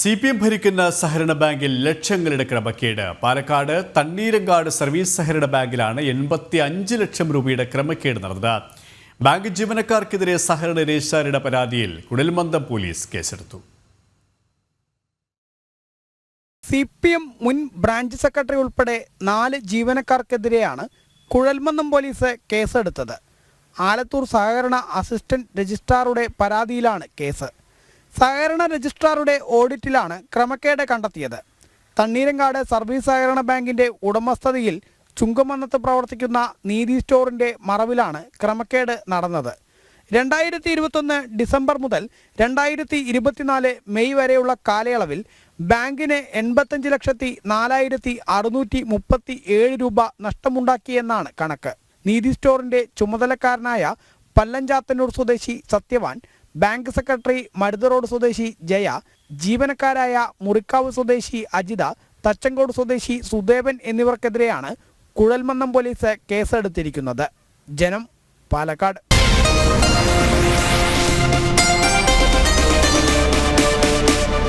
C P M ഭരിക്കുന്ന സഹകരണ ബാങ്കിൽ ലക്ഷങ്ങളുടെ ക്രമക്കേട്. പാലക്കാട് തണ്ണീരങ്കാട് സർവീസ് സഹകരണ ബാങ്കിലാണ് എൺപത്തി അഞ്ച് ലക്ഷം രൂപയുടെ ക്രമക്കേട് നടന്നത്. ബാങ്ക് ജീവനക്കാർക്കെതിരെ സഹകരണ രജിസ്ട്രാറുടെ പരാതിയിൽ കുടൽമന്ദം പോലീസ് കേസെടുത്തു. സി പി എം മുൻ ബ്രാഞ്ച് സെക്രട്ടറി ഉൾപ്പെടെ നാല് ജീവനക്കാർക്കെതിരെയാണ് കുഴൽമന്ദം പോലീസ് കേസെടുത്തത്. ആലത്തൂർ സഹകരണ അസിസ്റ്റന്റ് രജിസ്ട്രാറുടെ പരാതിയിലാണ് കേസ്. സഹകരണ രജിസ്ട്രാറുടെ ഓഡിറ്റിലാണ് ക്രമക്കേട് കണ്ടെത്തിയത്. തണ്ണീരങ്കാട് സർവീസ് സഹകരണ ബാങ്കിന്റെ ഉടമസ്ഥതയിൽ ചുങ്കമന്നത്ത് പ്രവർത്തിക്കുന്ന നീതി സ്റ്റോറിന്റെ മറവിലാണ് ക്രമക്കേട് നടന്നത്. രണ്ടായിരത്തി ഇരുപത്തൊന്ന് ഡിസംബർ മുതൽ രണ്ടായിരത്തി ഇരുപത്തിനാല് മെയ് വരെയുള്ള കാലയളവിൽ ബാങ്കിന് എൺപത്തഞ്ച് ലക്ഷത്തി നാലായിരത്തി അറുന്നൂറ്റി മുപ്പത്തി ഏഴ് രൂപ നഷ്ടമുണ്ടാക്കിയെന്നാണ് കണക്ക്. നീതി സ്റ്റോറിന്റെ ചുമതലക്കാരനായ പല്ലഞ്ചാത്തന്നൂർ സ്വദേശി Sathyavan bank secretary Maruth road സ്വദേശി ജയ ജീവനക്കാരായ മുറിക്കാവ് സ്വദേശി അജിത തച്ചങ്കോട് സ്വദേശി സുദേവൻ എന്നിവർക്കെതിരെയാണ് കുഴൽമന്നം പോലീസ് കേസെടുത്തിരിക്കുന്നത്. ജനം പാലക്കാട്.